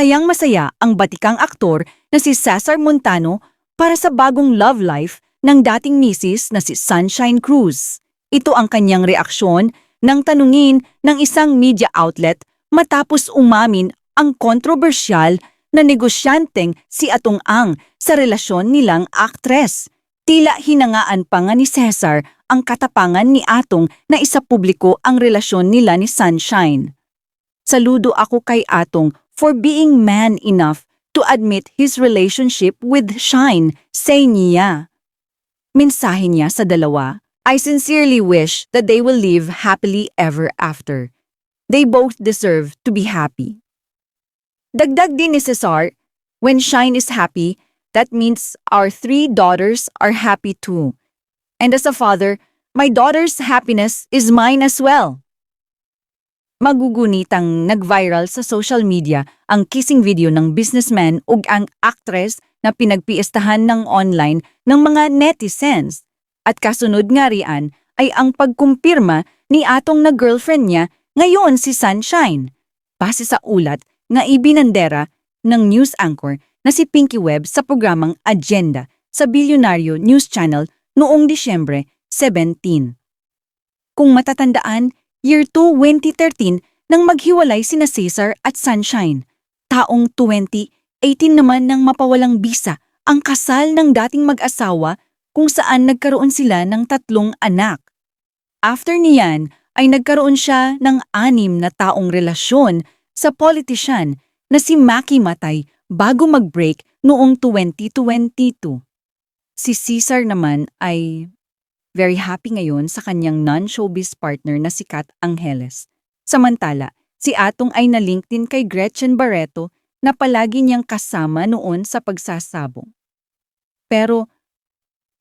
Masayang masaya ang batikang aktor na si Cesar Montano para sa bagong love life ng dating misis na si Sunshine Cruz. Ito ang kanyang reaksyon nang tanungin ng isang media outlet matapos umamin ang kontrobersyal na negosyanteng si Atong Ang sa relasyon nilang aktres. Tila hinangaan pa nga ni Cesar ang katapangan ni Atong na isa publiko ang relasyon nila ni Sunshine. Saludo ako kay Atong for being man enough to admit his relationship with Shine, say niya. Mensahe niya sa dalawa, I sincerely wish that they will live happily ever after. They both deserve to be happy. Dagdag din ni Cesar, when Shine is happy, that means our three daughters are happy too. And as a father, my daughter's happiness is mine as well. Magugunitang nag-viral sa social media ang kissing video ng businessman ug ang actress na pinagpiestahan ng online ng mga netizens. At kasunod nga riyan ay ang pagkumpirma ni atong na girlfriend niya ngayon si Sunshine. Base sa ulat nga ibinandera ng news anchor na si Pinky Webb sa programang Agenda sa Bilyonaryo News Channel noong Disyembre 17. Kung matatandaan, year 2 2013 nang maghiwalay sina Cesar at Sunshine. Taong 2018 naman nang mapawalang bisa ang kasal ng dating mag-asawa kung saan nagkaroon sila ng tatlong anak. After niyan ay nagkaroon siya ng anim na taong relasyon sa politician na si Maki Matay bago mag-break noong 2022. Si Cesar naman ay very happy ngayon sa kanyang non-showbiz partner na si Kat Angeles. Samantala, si Atong ay nalink din kay Gretchen Barreto na palagi niyang kasama noon sa pagsasabong. Pero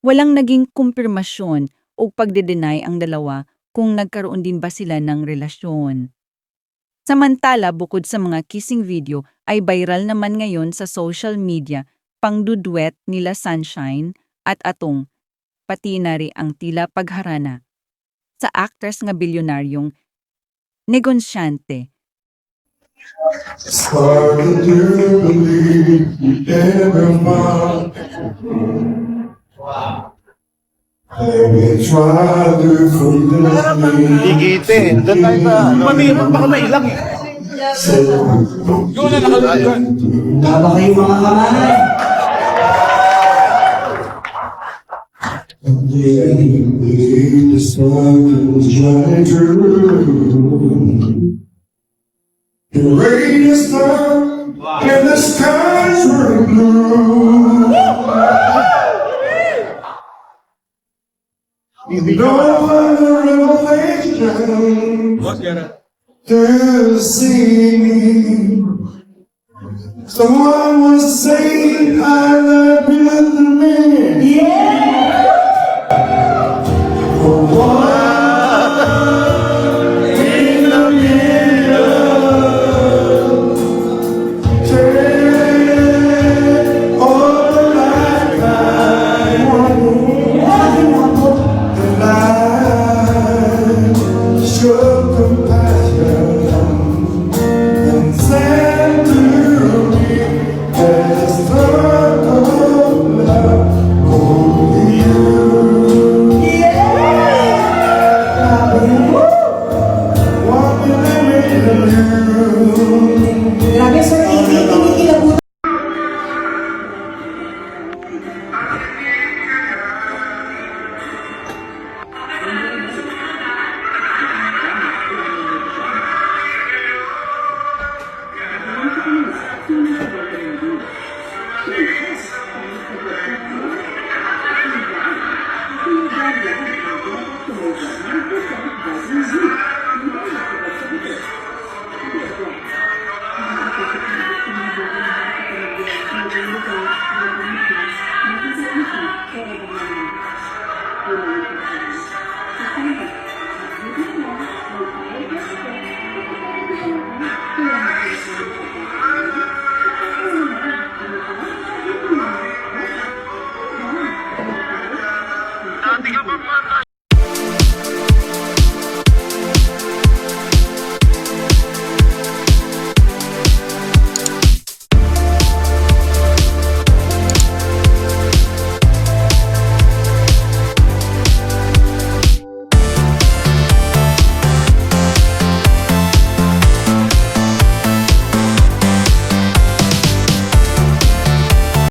walang naging kumpirmasyon o pagde-deny ang dalawa kung nagkaroon din ba sila ng relasyon. Samantala, bukod sa mga kissing video, ay viral naman ngayon sa social media pangdudwet nila Sunshine at Atong pati na rin ang tila pagharana sa actress nga bilyonaryong forget me. Higitin. Doon tayo sa ano. Mamihirap baka mailang eh. Yun na nakalugan. Tama kayo mga kamay. Then the sun shine through. The greatest time wow. in the skies were blue. no other elevation Look at it. to see me. Someone was Grabe, sir. Kinikilabutan.